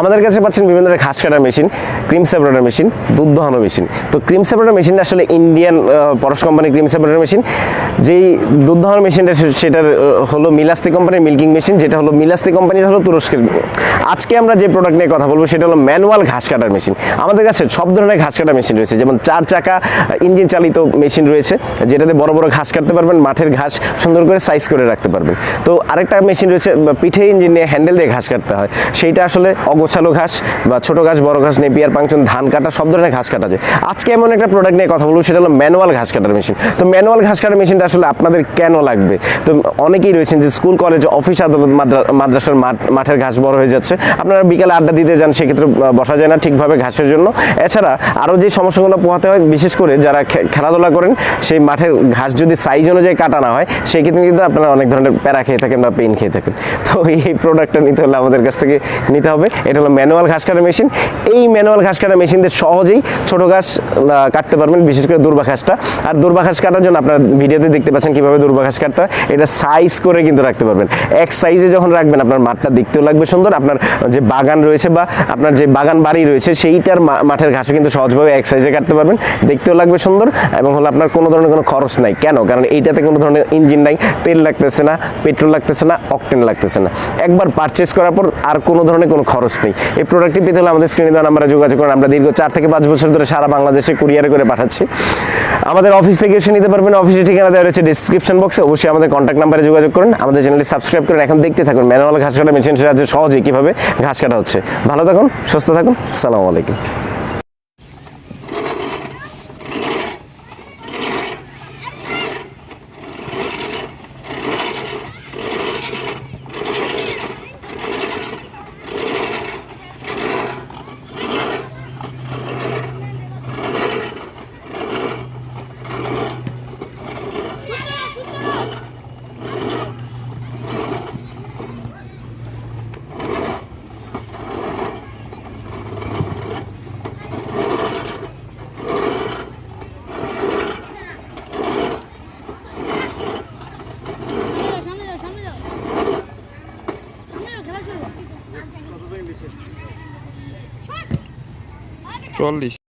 আমাদের কাছে পাচ্ছেন বিভিন্ন ধরনের ঘাস কাটার মেশিন, ক্রিম সেপারেটার মেশিন, দুধ দহানো মেশিন। তো ক্রিম সেপারেটার মেশিনটা আসলে ইন্ডিয়ান পরশ কোম্পানির ক্রিম সেপারেটার মেশিন। যেই দুধ দহানো মেশিনটা সেটার হলো মিলাস্তি কোম্পানির মিল্কিং মেশিন, যেটা হলো মিলাস্তি কোম্পানির হলো তুরস্কের। আজকে আমরা যে প্রোডাক্ট নিয়ে কথা বলব, সেটা হলো ম্যানুয়াল ঘাস কাটার মেশিন। আমাদের কাছে সব ধরনের ঘাস কাটার মেশিন রয়েছে। যেমন চার চাকা ইঞ্জিন চালিত মেশিন রয়েছে, যেটাতে বড় বড় ঘাস কাটতে পারবেন, মাঠের ঘাস সুন্দর করে সাইজ করে রাখতে পারবেন। তো আরেকটা মেশিন রয়েছে পিঠে ইঞ্জিন নিয়ে হ্যান্ডেল দিয়ে ঘাস কাটতে হয়। সেইটা আসলে অগোছালো ঘাস বা ছোট ঘাস, বড় ঘাস নেপিয়ার পাংচন, ধান কাটা, সব ধরনের ঘাস কাটা যায়। আজকে এমন একটা প্রোডাক্ট নিয়ে কথা বলব, সেটা হলো ম্যানুয়াল ঘাস কাটার মেশিন তো ম্যানুয়াল ঘাস কাটার মেশিনটা আসলে আপনাদের কেন লাগবে? তো অনেকেই রয়েছেন যে স্কুল কলেজ অফিস আদালত মাদ্রাসার মাঠ, মাঠের ঘাস বড় হয়ে যাচ্ছে। আপনারা বিকালে আড্ডা দিতে যান, সেক্ষেত্রে বসা যায় না ঠিকভাবে ঘাসের জন্য। এছাড়া আরও যে সমস্যাগুলো পোহাতে হয়, বিশেষ করে যারা খেলাধুলা করেন, সেই মাঠের ঘাস যদি সাইজ অনুযায়ী কাটা না হয় সেই ক্ষেত্রে কিন্তু আপনারা অনেক ধরনের প্যারা খেয়ে থাকেন বা পেন খেয়ে থাকেন। তো এই প্রোডাক্টটা নিতে হলে আমাদের কাছ থেকে নিতে হবে। এটা হলো ম্যানুয়াল ঘাস কাটার মেশিন। এই ম্যানুয়াল ঘাস কাটার মেশিন দিয়ে সহজেই ছোট ঘাস কাটতে পারবেন, বিশেষ করে দুর্বা ঘাসটা। আর দুর্বা ঘাস কাটার জন্য আপনার ভিডিওতে দেখতে পাচ্ছেন কীভাবে দুর্বা ঘাস কাটতে হয়। এটা সাইজ করে কিন্তু রাখতে পারবেন। এক সাইজে যখন রাখবেন, আপনার মাঠটা দেখতেও লাগবে সুন্দর। আপনার যে বাগান রয়েছে বা আপনার যে বাগান বাড়ি রয়েছে, সেইটার মাঠের ঘাসও কিন্তু সহজভাবে এক সাইজে কাটতে পারবেন। দেখতেও লাগবে সুন্দর এবং হলো আপনার কোনো ধরনের কোনো খরচ নাই। কেন? কারণ এইটাতে কোনো ধরনের ইঞ্জিন নাই, তেল লাগতেছে না পেট্রোল লাগতেছে না অকটেন লাগতেছে না। একবার পারচেস করার পর আর কোনো ধরনের কোনো খরচ নেই। এই প্রোডাক্টটি পেতে হলে আমাদের স্ক্রিনে দেওয়া নাম্বারে যোগাযোগ করেন। আমরা দীর্ঘ চার থেকে পাঁচ বছর ধরে সারা বাংলাদেশে কুরিয়ারে করে পাঠাচ্ছি। আমাদের অফিস থেকে এসে নিতে পারবেন। অফিসের ঠিকানা দেওয়া রয়েছে ডিসক্রিপশন বক্সে অবশ্যই আমাদের কন্ট্যাক্ট নাম্বারে যোগাযোগ করুন। আমাদের চ্যানেলটি সাবস্ক্রাইব করেন। এখন দেখতে থাকুন। ম্যানুয়াল ঘাস কাটা মেশিন সাহায্যে সহজে কীভাবে ঘাস কাটা হচ্ছে। ভালো থাকুন, সুস্থ থাকুন। সালামু আলাইকুম। চল্লিশ